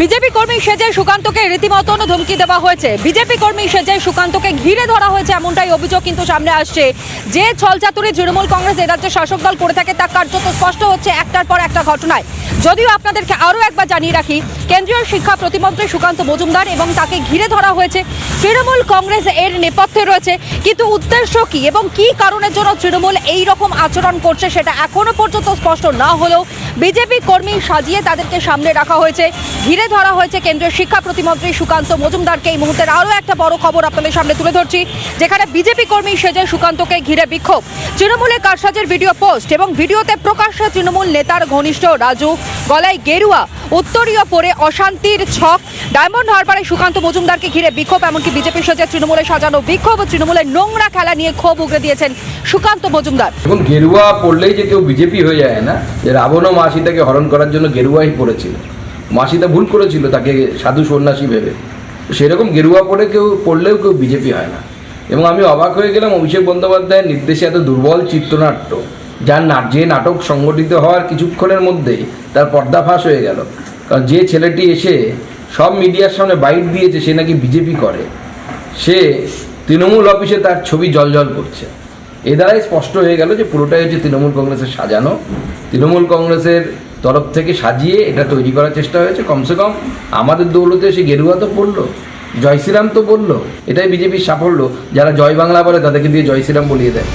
BJP কর্মী সেজে সুকান্তকে রীতিমতন ধমকি দেওয়া হয়েছে। বিজেপি কর্মী সেজে সুকান্তকে ঘিরে ধরা হয়েছে এমনটাই অভিযোগ কিন্তু সামনে আসছে। যে ছলচাতুরি তৃণমূল কংগ্রেস এ রাজ্যে শাসক দল করে থাকে তা কার্যত স্পষ্ট হচ্ছে একটার পর একটা ঘটনায়। যদিও আপনাদেরকে আরও একবার জানিয়ে রাখি, কেন্দ্রীয় শিক্ষা প্রতিমন্ত্রী সুকান্ত মজুমদার এবং তাকে ঘিরে ধরা হয়েছে তৃণমূল কংগ্রেস এর নেপথ্যে রয়েছে। কিন্তু উদ্দেশ্য কি এবং কি কারণের জন্য তৃণমূল এই রকম আচরণ করছে সেটা এখনও পর্যন্ত স্পষ্ট না হলেও বিজেপি কর্মী সাজিয়ে তাদেরকে সামনে রাখা হয়েছে। ঘিরে ধরা হয়েছে কেন্দ্রীয় শিক্ষা প্রতিমন্ত্রী সুকান্ত মজুমদারকে। এই মুহূর্তের আরও একটা বড় খবর আপনাদের সামনে তুলে ধরছি, যেখানে বিজেপি কর্মী সেজে সুকান্তকে ঘিরে বিক্ষোভ। তৃণমূলের কারসাজের ভিডিও পোস্ট এবং ভিডিওতে প্রকাশ্যে তৃণমূল নেতার ঘনিষ্ঠ রাজু গলায় গেরুয়া, উত্তরীয় পরে অশান্তির ছক। ডায়মন্ড হারবারে সুকান্ত মজুমদারকে ঘিরে বিক্ষোভ, এমনকি বিজেপি সেজে তৃণমূলের সাজানো বিক্ষোভ ও তৃণমূলের নোংরা খেলা নিয়ে ক্ষোভ উগরে দিয়েছেন সুকান্ত মজুমদার। এবং গেরুয়া পড়লেই যে কেউ বিজেপি হয়ে যায়, না? যে রাবণ ও মাসিটাকে হরণ করার জন্য গেরুয়াই পড়েছিল। মাসিটা ভুল করেছিল তাকে সাধু সন্ন্যাসী ভেবে। সেরকম গেরুয়া পড়ে কেউ, পড়লেও কেউ বিজেপি হয় না। এবং আমি অবাক হয়ে গেলাম, অভিষেক বন্দ্যোপাধ্যায়ের নির্দেশে এত দুর্বল চিত্রনাট্য। যার না যে নাটক সংগঠিত হওয়ার কিছুক্ষণের মধ্যেই তার পর্দাফাশ হয়ে গেল। কারণ যে ছেলেটি এসে সব মিডিয়ার সামনে বাইট দিয়েছে, সে নাকি বিজেপি করে। সে তৃণমূল অফিসে তার ছবি জলজল করছে। এ দ্বারাই স্পষ্ট হয়ে গেল যে পুরোটাই হচ্ছে তৃণমূল কংগ্রেসের সাজানো। তৃণমূল কংগ্রেসের তরফ থেকে সাজিয়ে এটা তৈরি করার চেষ্টা হয়েছে। কমসে কম আমাদের দৌলতে সে গেরুয়া তো পড়ল, জয় শ্রীরাম তো বলল, এটাই বিজেপির সাফল্য। যারা জয় বাংলা বলে তাদেরকে দিয়ে জয় শ্রীরাম বলিয়ে দেয়।